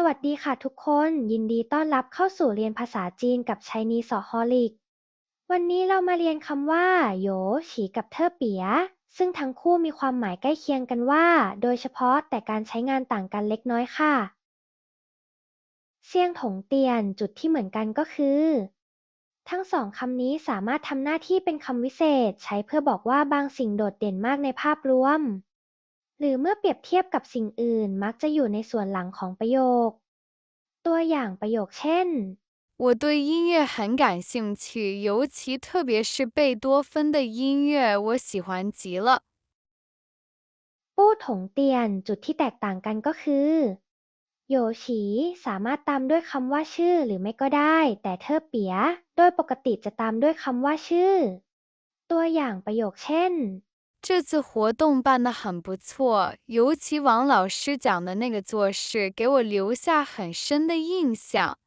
สวัสดีค่ะทุกคน ยินดีต้อนรับเข้าสู่เรียนภาษาจีนกับ Chinese Holic วันนี้เรามาเรียนคำว่าโยฉีกับเทอเปีย ซึ่งทั้งคู่มีความหมายใกล้เคียงกันว่า โดยเฉพาะแต่การใช้งานต่างกันเล็กน้อยค่ะ เซียงถงเตียนจุดที่เหมือนกันก็คือ ทั้งสองคำนี้สามารถทำหน้าที่เป็นคำวิเศษ ใช้เพื่อบอกว่าบางสิ่งโดดเด่นมากในภาพรวม หรือเมื่อเปรียบเทียบกับสิ่งอื่น มักจะอยู่ในส่วนหลังของประโยค ตัวอย่างประโยคเช่น 我对音乐很感兴趣，尤其特别是贝多芬的音乐，我喜欢极了。 ปู้ถงเตียน จุดที่แตกต่างกันก็คือ โหยฉีสามารถตามด้วยคำว่าชื่อหรือไม่ก็ได้ แต่เทอเปีย โดยปกติจะตามด้วยคำว่าชื่อ ตัวอย่างประโยคเช่น 这次活动办得很不错，尤其王老师讲的那个做事给我留下很深的印象。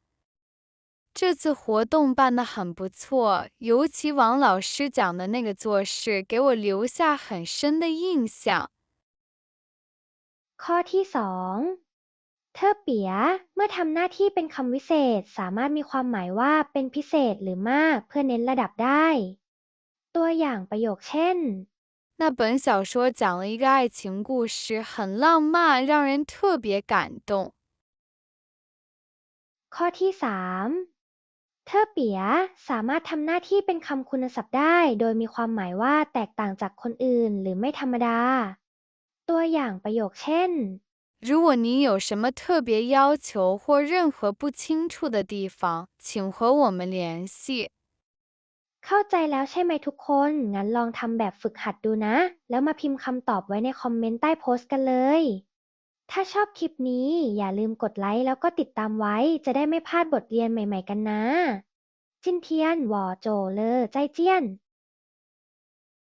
这次活动办得很不错，尤其王老师讲的那个做事给我留下很深的印象。 ข้อที่สองเทอเปีย เมื่อทำหน้าที่เป็นคำวิเศษ สามารถมีความหมายว่าเป็นพิเศษหรือมากเพื่อเน้นระดับได้ ตัวอย่างประโยคเช่น 那本小说讲了一个爱情故事，很浪漫，让人特别感动。 ข้อที่สามเทอเปีย สามารถทำหน้าที่เป็นคำคุณศัพท์ได้ โดยมีความหมายว่าแตกต่างจากคนอื่นหรือไม่ธรรมดา ตัวอย่างประโยคเช่น 如果你有什么特别要求或任何不清楚的地方，请和我们联系。 เข้าใจแล้วใช่ไหมทุกคน งั้นลองทำแบบฝึกหัดดูนะ แล้วมาพิมพ์คำตอบไว้ในคอมเมนต์ใต้โพสต์กันเลย ถ้าชอบคลิปนี้อย่าลืมกดไลค์แล้วก็ติดตามไว้ จะได้ไม่พลาดบทเรียนใหม่ๆกันนะ จินเทียน หวอโจเลอ ใจเจี้ยน